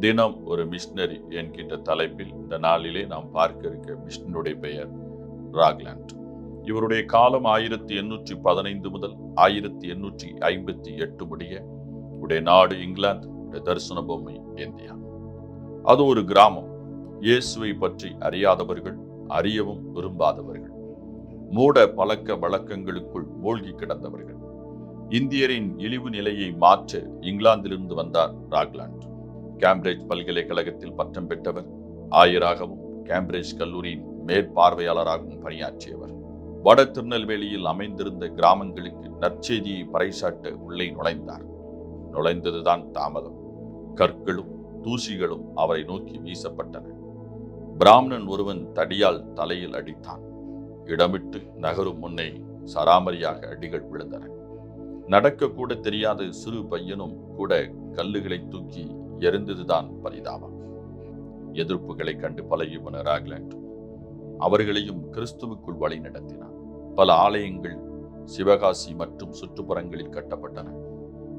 தினம் ஒரு மிஷினரி என்கின்ற தலைப்பில் இந்த நாளிலே நாம் பார்க்க இருக்க மிஷினருடைய பெயர் ராக்லாண்ட். இவருடைய காலம் ஆயிரத்தி எண்ணூற்றி பதினைந்து முதல் ஆயிரத்தி எண்ணூற்றி ஐம்பத்தி எட்டு முடிய உடைய நாடு இங்கிலாந்து தரிசன பொம்மை இந்தியா. அது ஒரு கிராமம். இயேசுவை பற்றி அறியாதவர்கள் அறியவும் விரும்பாதவர்கள் மூட பழக்க வழக்கங்களுக்குள் மூழ்கி கிடந்தவர்கள். இந்தியரின் இழிவு நிலையை மாற்ற இங்கிலாந்திலிருந்து வந்தார் ராக்லாண்ட். கேம்பிரிட்ஜ் பல்கலைக்கழகத்தில் பட்டம் பெற்றவர் ஆயராகவும் கேம்பிரிட்ஜ் கல்லூரியின் மேற்பார்வையாளராகவும் பணியாற்றியவர். வட திருநெல்வேலியில் அமைந்திருந்த கிராமங்களுக்கு நற்செய்தியை பறைசாட்ட உள்ளே நுழைந்தார். நுழைந்ததுதான் தாமதம். கற்களும் தூசிகளும் அவரை நோக்கி வீசப்பட்டன. பிராமணன் ஒருவன் தடியால் தலையில் அடித்தான். இடமிட்டு நகரும் முன்னே சராமரியாக அடிகள் விழுந்தன. நடக்க கூட தெரியாத சிறு பையனும் கூட கல்லுகளை தூக்கி எரிந்ததுதான் பரிதாபம். எதிர்ப்புகளை கண்டு பழகியவன ராக்லாண்ட் அவர்களையும் கிறிஸ்துவுக்குள் வழி நடத்தினார் பல ஆலயங்கள் சிவகாசி மற்றும் சுற்றுப்புறங்களில் கட்டப்பட்டன.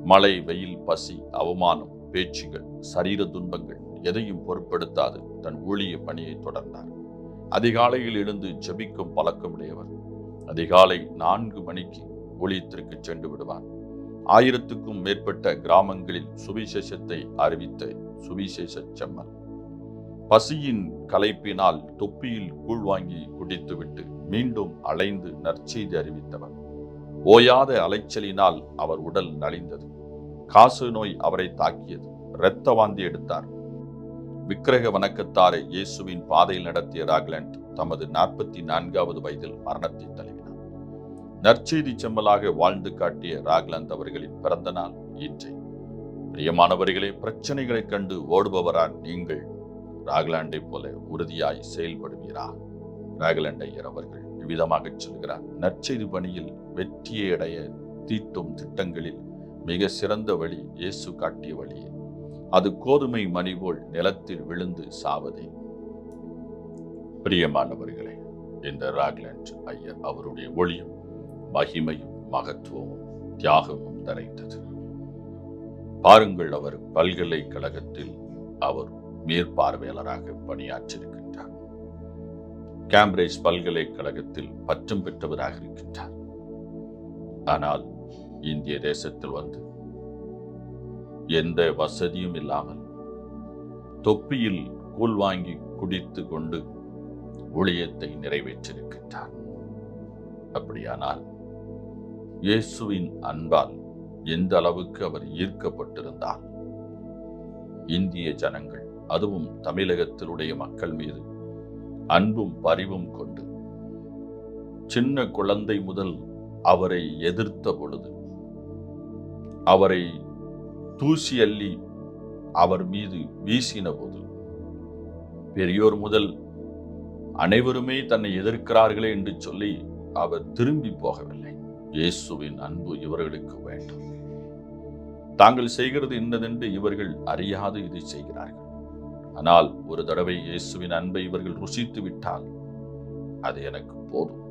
மழை வெயில் பசி அவமானம் பேச்சுகள் சரீர துன்பங்கள் எதையும் பொருட்படுத்தாது தன் ஊழிய பணியை தொடர்ந்தார். அதிகாலையில் எழுந்து ஜெபிக்கும் பழக்கமுடையவர். அதிகாலை நான்கு மணிக்கு ஊழியத்திற்கு சென்று விடுவார் ஆயிரத்துக்கும் மேற்பட்ட கிராமங்களில் சுவிசேஷத்தை அறிவித்த சுவிசேஷ செம்மல் பசியின் கலைப்பினால் தொப்பியில் கூழ் வாங்கி குடித்துவிட்டு மீண்டும் அலைந்து நற்செய்தி அறிவித்தவர் ஓயாத அலைச்சலினால் அவர் உடல் நலிந்தது. காசு நோய் அவரை தாக்கியது. இரத்த வாந்தி எடுத்தார். விக்கிரக வணக்கத்தாரை இயேசுவின் பாதையில் நடத்திய ராக்லண்ட் தமது நாற்பத்தி நான்காவது வயதில் மரணத்தை தழுவி நற்செய்தி செம்மலாக வாழ்ந்து காட்டிய ராக்லாந்த் அவர்களின் பிறந்த நாள் இன்றே. பிரியமானவர்களே பிரச்சனைகளை கண்டு ஓடுபவரா நீங்கள். ராக்லாண்டை போல உறுதியாய் செயல்படுவீரா? ராக்லாண்ட் ஐயர் அவர்கள் விதமாக சொல்கிறார். நற்செய்தி பணியில் வெற்றியை அடைய தீட்டும் திட்டங்களில் மிக சிறந்த வழி இயேசு காட்டிய வழியே. அது கோதுமை மணி போல் நிலத்தில் விழுந்து சாவதே. பிரியமானவர்களே இந்த ராக்லாண்ட் ஐயர் அவருடைய ஒளியும் மகிமையும் மகத்துவமும் தியாகமும் நிறைந்தது பாருங்கள் அவர் பல்கலைக்கழகத்தில் அவர் மேற்பார்வையாளராக பணியாற்றியிருக்கின்றார். கேம்பிரிட்ஜ் பல்கலைக்கழகத்தில் பட்டம் பெற்றவராக இருக்கின்றார். ஆனால் இந்திய தேசத்தில் வந்து எந்த வசதியும் இல்லாமல் தொப்பியில் கூழ் வாங்கி குடித்து கொண்டு ஊழியத்தை நிறைவேற்றிருக்கின்றார் அப்படியானால் இயேசுவின் அன்பால் எந்த அளவுக்கு அவர் ஈர்க்கப்பட்டிருந்தார்? இந்திய ஜனங்கள் அதுவும் தமிழகத்திலுடைய மக்கள் மீது அன்பும் பரிவும் கொண்டு சின்ன குழந்தை முதல் அவரை எதிர்த்த பொழுது அவரை தூசி அள்ளி அவர் மீது வீசின போது பெரியோர் முதல் அனைவருமே தன்னை எதிர்க்கிறார்களே என்று சொல்லி அவர் திரும்பி போகவில்லை. இயேசுவின் அன்பு இவர்களுக்கு வேண்டும். தாங்கள் செய்கிறது இன்னதென்று இவர்கள் அறியாது இதை செய்கிறார்கள். ஆனால் ஒரு தடவை இயேசுவின் அன்பை இவர்கள் ருசித்து விட்டால் அது எனக்கு போதும்.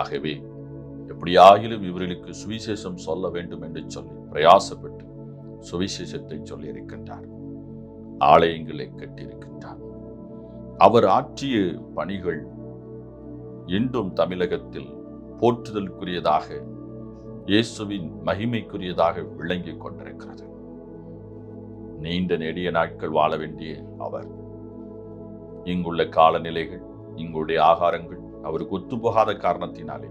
ஆகவே எப்படியாகிலும் இவர்களுக்கு சுவிசேஷம் சொல்ல வேண்டும் என்று சொல்லி பிரயாசப்பட்டு சுவிசேஷத்தை சொல்லி இருக்கின்றார் ஆலயங்களை கட்டியிருக்கின்றார். அவர் ஆற்றிய பணிகள் இன்றும் தமிழகத்தில் போற்றுதலுக்குரியதாக இயேசுவின் மகிமைக்குரியதாக விளங்கிக் கொண்டிருக்கிறது. நீண்ட நெடிய நாட்கள் வாழ வேண்டிய அவர் இங்குள்ள காலநிலைகள் இங்குடைய ஆகாரங்கள் அவருக்கு ஒத்துப்போகாத காரணத்தினாலே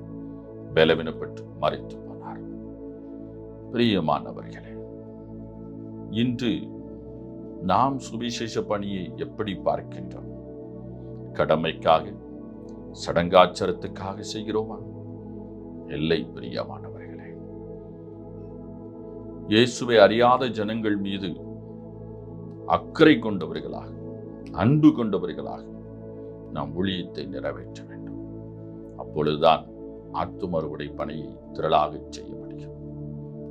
பலவினப்பட்டு மறைத்து போனார். பிரியமானவர்களே இன்று நாம் சுவிசேஷ பணியை எப்படி பார்க்கின்றோம்? கடமைக்காக சடங்காச்சாரத்துக்காக செய்கிறோமா? இல்லை பிரியமானவர்களே இயேசுவை அறியாத ஜனங்கள் மீது அக்கறை கொண்டவர்களாக அன்பு கொண்டவர்களாக நாம் ஊழியத்தை நிறைவேற்ற வேண்டும். அப்பொழுதுதான் ஆத்துமறுவடை பணியை திரளாகச் செய்ய முடியும்.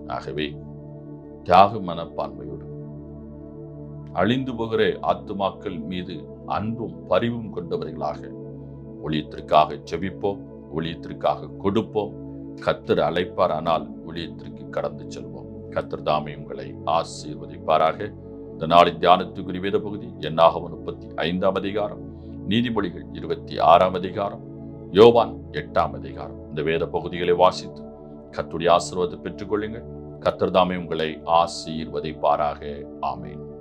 ஆகவே தியாக மனப்பான்மையோடு அழிந்து போகிற ஆத்துமாக்கள் மீது அன்பும் பரிவும் கொண்டவர்களாக ஒளியத்திற்காக செபிப்போம் ஒளியத்திற்காக கொடுப்போம். கத்தர் அழைப்பார் ஆனால் ஊழியத்திற்கு கடந்து செல்வோம். கத்தர் தாமே உங்களை ஆசீர்வதிப்பாராக. இந்த நாளின் தியானத்துக்குரிய வேத பகுதி என்னாகவும் முப்பத்தி ஐந்தாம் அதிகாரம் நீதிமொழிகள் இருபத்தி ஆறாம் அதிகாரம் யோவான் எட்டாம் அதிகாரம். இந்த வேத பகுதிகளை வாசித்து கத்துடைய ஆசீர்வாதத்தை பெற்றுக்கொள்ளுங்கள். கத்தர் தாமே உங்களை ஆசீர்வதிப்பாராக. ஆமேன்.